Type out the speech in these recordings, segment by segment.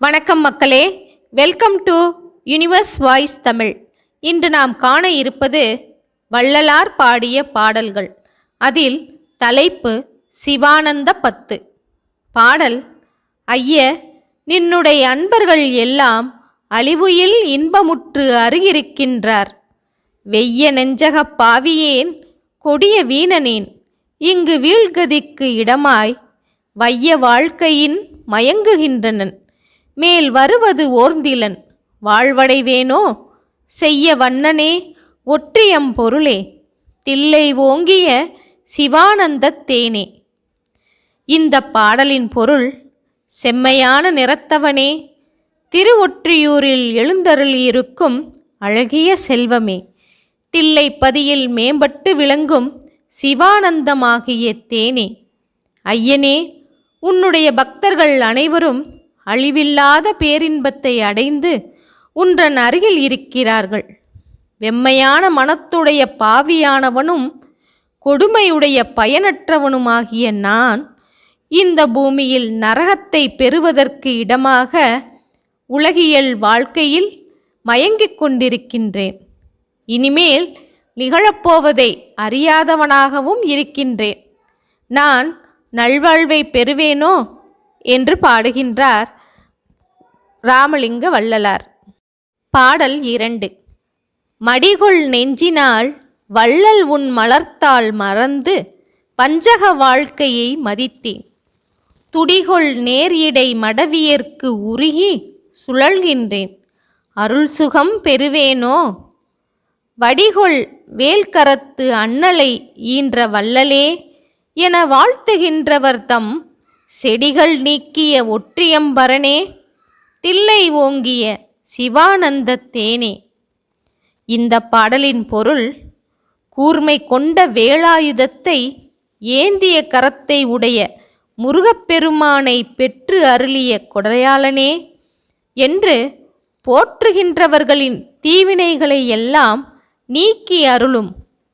வணக்கம் மக்களே. Welcome to universe voice Tamil இன்று நாம் காண இருப்பது வள்ளலார் பாடிய பாடல்கள். அதில் தலைப்பு சிவானந்த பத்து. பாடல் ஐய நின்னுடைய அன்பர்கள் எல்லாம் அழிவுயில் இன்பமுற்று அருகிருக்கின்றார். வெய்ய நெஞ்சக பாவியேன் கொடிய வீணனேன். இங்கு வீழ்கதிக்கு இடமாய் வைய வாழ்க்கையின் மயங்குகின்றனன். மேல் வருவது ஓர்ந்திலன். வாழ்வடைவேனோ? செய்ய வண்ணனே ஒற்றியம் பொருளே. தில்லை ஓங்கிய சிவானந்தத் தேனே. இந்த பாடலின் பொருள் செம்மையான நிறத்தவனே. திருவொற்றியூரில் எழுந்தருளியிருக்கும் அழகிய செல்வமே. தில்லைப்பதியில் மேம்பட்டு விளங்கும் சிவானந்தமாகிய தேனே. ஐயனே உன்னுடைய பக்தர்கள் அனைவரும் அழிவில்லாத பேரின்பத்தை அடைந்து உன்றன் அருகில் இருக்கிறார்கள். வெம்மையான மனத்துடைய பாவியானவனும் கொடுமையுடைய பயனற்றவனுமாகிய நான் இந்த பூமியில் நரகத்தை பெறுவதற்கு இடமாக உலகியல் வாழ்க்கையில் மயங்கிக் கொண்டிருக்கின்றேன். இனிமேல் நிகழப்போவதை அறியாதவனாகவும் இருக்கின்றேன். நான் நல்வாழ்வை பெறுவேனோ? என்று பாடுகின்றார் ராமலிங்க வள்ளலார். பாடல் இரண்டு. மடிகொள் நெஞ்சினால் வள்ளல் உன் மலர்த்தாள் மறந்து பஞ்சக வாழ்க்கையை மதித்தேன். துடிகொள் நேர் மடவியற்கு மடவியர்க்கு உருகி சுழல்கின்றேன். அருள் சுகம் பெறுவேனோ? வடிகொள் வேல்கரத்து அண்ணலை ஈன்ற வள்ளலே என வாழ்த்துகின்றவர் தம் செடிகள் நீக்கிய ஒற்றியம்பரனே தில்லை ஓங்கிய சிவானந்த தேனே. இந்த பாடலின் பொருள் கூர்மை கொண்ட வேலாயுதத்தை ஏந்திய கரத்தை உடைய முருகப்பெருமானை பெற்று அருளிய கொடையாளனே என்று போற்றுகின்றவர்களின் தீவினைகளை எல்லாம் நீக்கி அருளும்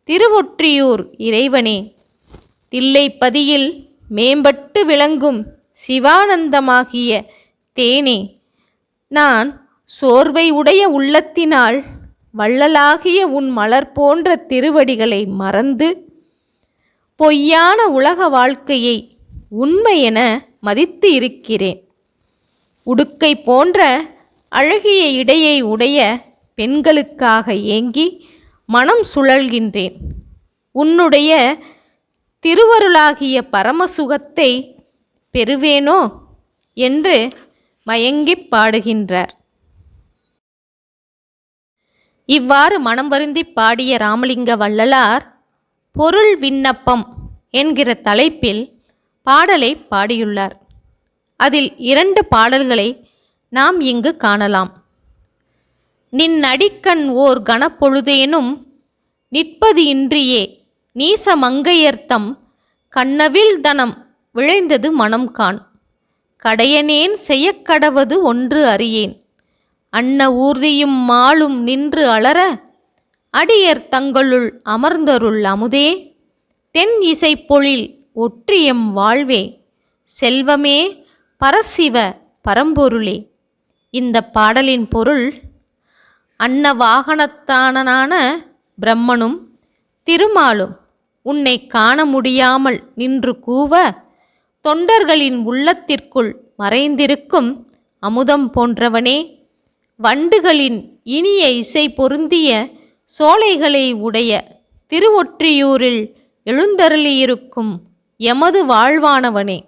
திருவொற்றியூர் இறைவனே. தில்லைப்பதியில் மேம்பட்டு விளங்கும் சிவானந்தமாகிய தேனே. நான் சோர்வை உடைய உள்ளத்தினால் வள்ளலாகிய உன் மலர் போன்ற திருவடிகளை மறந்து பொய்யான உலக வாழ்க்கையை உண்மை என மதித்து இருக்கிறேன். உடுக்கை போன்ற அழகிய இடையை உடைய பெண்களுக்காக ஏங்கி மனம் சுழல்கின்றேன். உன்னுடைய திருவருளாகிய பரமசுகத்தை பெறுவேனோ? என்று மயங்கிப் பாடுகின்றார். இவ்வாறு மனம் வருந்தி பாடிய ராமலிங்க வள்ளலார் பொருள் விண்ணப்பம் என்கிற தலைப்பில் பாடலை பாடியுள்ளார். அதில் இரண்டு பாடல்களை நாம் இங்கு காணலாம். நின் அடிக்கண் ஓர் கணப்பொழுதேனும் நிற்பது இன்றியே நீச மங்கையர்த்தம் கண்ணவில் தனம் விளைந்தது மனம் காண். கடையனேன் செய்யக்கடவது ஒன்று அறியேன். அன்ன ஊர்தியும் மாலும் நின்று அலற அடியர் தங்களுள் அமர்ந்தருள் அமுதே தென் இசைப்பொழில் ஒற்றியம் வாழ்வே செல்வமே பரசிவ பரம்பொருளே. இந்த பாடலின் பொருள் அன்ன வாகனத்தானனான பிரம்மனும் திருமாலும் உன்னை காண முடியாமல் நின்று கூவ தொண்டர்களின் உள்ளத்திற்குள் மறைந்திருக்கும் அமுதம் போன்றவனே வண்டுகளின் இனிய இசை பொருந்திய சோலைகளை உடைய திருவொற்றியூரில் எழுந்தருளியிருக்கும் எமது வாழ்வானவனே.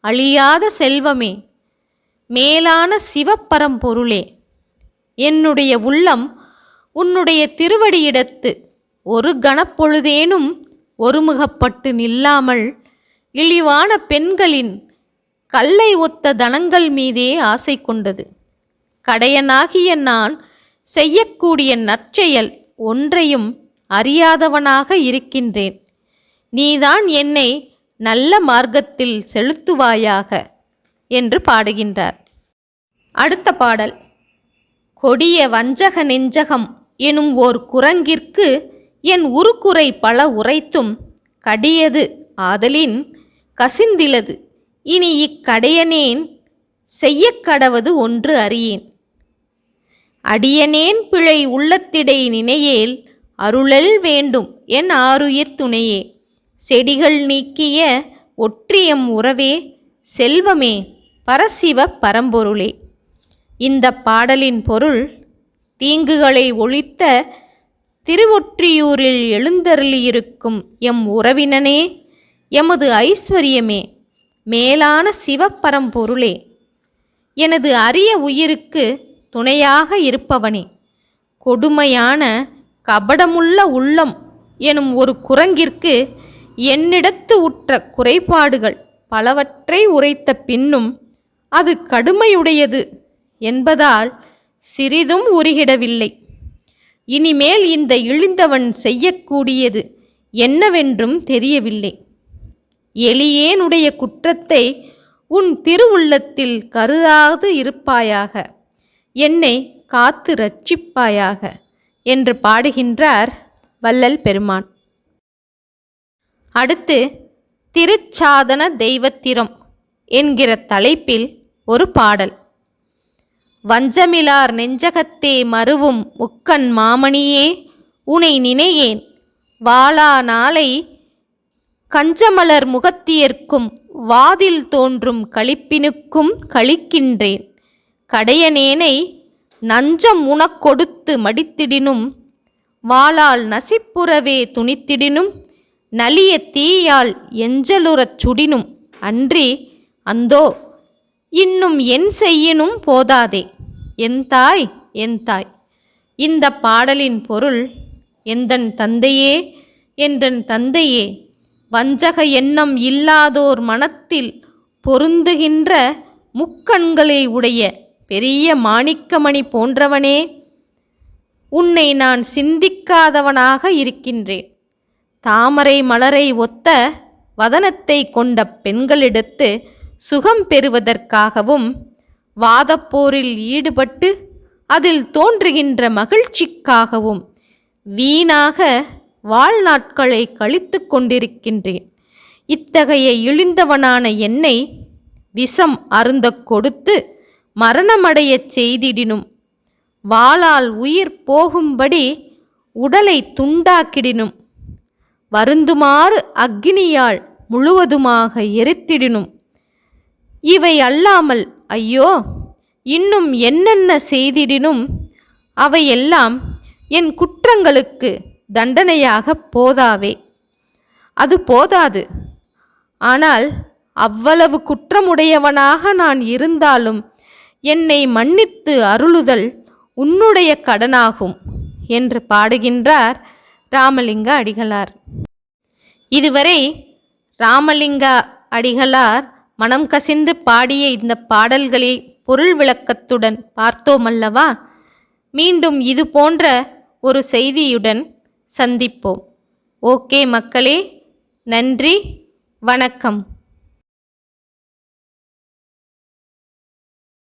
அழியாத செல்வமே மேலான சிவப்பரம்பொருளே என்னுடைய உள்ளம் உன்னுடைய திருவடியிடத்து ஒரு கணப்பொழுதேனும் ஒருமுகப்பட்டு நில்லாமல் இழிவான பெண்களின் கல்லை ஒத்த தனங்கள் மீதே ஆசை கொண்டது. கடையனாகிய நான் செய்யக்கூடிய நற்செயல் ஒன்றையும் அறியாதவனாக இருக்கின்றேன். நீதான் என்னை நல்ல மார்க்கத்தில் செலுத்துவாயாக என்று பாடுகின்றார். அடுத்த பாடல். கொடிய வஞ்சக நெஞ்சகம் எனும் ஓர் குரங்கிற்கு என் உருக்குறை பல உரைத்தும் கடியது ஆதலின் கசிந்திலது. இனி இக்கடையனேன் செய்யக்கடவது ஒன்று அறியேன். அடியனேன் பிழை உள்ளத்திடை நினையேல் அருளல் வேண்டும் என் ஆருயிர் துணையே. செடிகள் நீக்கிய ஒற்றியம் உறவே செல்வமே பரசிவ பரம்பொருளே. இந்த பாடலின் பொருள் தீங்குகளை ஒழித்த திருவொற்றியூரில் எழுந்தருளியிருக்கும் எம் உறவினனே. எமது ஐஸ்வர்யமே மேலான சிவப்பரம்பொருளே. எனது அரிய உயிருக்கு துணையாக இருப்பவனே. கொடுமையான கபடமுள்ள உள்ளம் எனும் ஒரு குரங்கிற்கு என்னிடத்து உற்ற குறைபாடுகள் பலவற்றை உரைத்த பின்னும் அது கடுமையுடையது என்பதால் சிறிதும் உருகிடவில்லை. இனிமேல் இந்த இழிந்தவன் செய்யக்கூடியது என்னவென்றும் தெரியவில்லை. எளியேனுடைய குற்றத்தை உன் திருவுள்ளத்தில் கருதாது இருப்பாயாக. என்னை காத்து ரட்சிப்பாயாக என்று பாடுகின்றார் வள்ளல் பெருமான். அடுத்து திருச்சாதன தெய்வத்திரம் என்கிற தலைப்பில் ஒரு பாடல். வஞ்சமிலார் நெஞ்சகத்தே மருவும் முக்கன் மாமணியே உனை நினையேன். வாளா நாளை கஞ்சமலர் முகத்தியர்க்கும் வாதில் தோன்றும் களிப்பினுக்கும் கழிக்கின்றேன் கடையனேனை நஞ்சம் உனக்கொடுத்து மடித்திடினும் வாளால் நசிப்புறவே துணித்திடினும் நலிய தீயால் எஞ்சலுறச் சுடினும் அன்றி அந்தோ இன்னும் என் செய்யினும் போதாதே. என் தாய் என் தாய் இந்த பாடலின் பொருள் எந்தன் தந்தையே என்றன் தந்தையே. வஞ்சக எண்ணம் இல்லாதோர் மனத்தில் பொருந்துகின்ற முக்கண்களை உடைய பெரிய மாணிக்கமணி போன்றவனே உன்னை நான் சிந்திக்காதவனாக இருக்கின்றேன். தாமரை மலரை ஒத்த வதனத்தை கொண்ட பெண்களிடத்து சுகம் பெறுவதற்காகவும் வாதப்போரில் ஈடுபட்டு அதில் தோன்றுகின்ற மகிழ்ச்சிக்காகவும் வீணாக வாழ்நாட்களை கழித்து கொண்டிருக்கின்றேன். இத்தகைய இழிந்தவனான என்னை விஷம் அருந்த கொடுத்து மரணமடையச் செய்திடினும். வாளால் உயிர் போகும்படி உடலை துண்டாக்கிடினும். வருந்துமாறு அக்னியால் முழுவதுமாக எரித்திடினும். இவை அல்லாமல் ஐயோ இன்னும் என்னென்ன செய்திடினும் அவையெல்லாம் என் குற்றங்களுக்கு தண்டனையாக போதாவே. அது போதாது. ஆனால் அவ்வளவு குற்றமுடையவனாக நான் இருந்தாலும் என்னை மன்னித்து அருளுதல் உன்னுடைய கடனாகும் என்று பாடுகின்றார் ராமலிங்க அடிகளார். இதுவரை ராமலிங்க அடிகளார் மனம் கசிந்து பாடிய இந்த பாடல்களை பொருள் விளக்கத்துடன் பார்த்தோமல்லவா? மீண்டும் இது போன்ற ஒரு செய்தியுடன் சந்திப்போம். ஓகே மக்களே நன்றி வணக்கம்.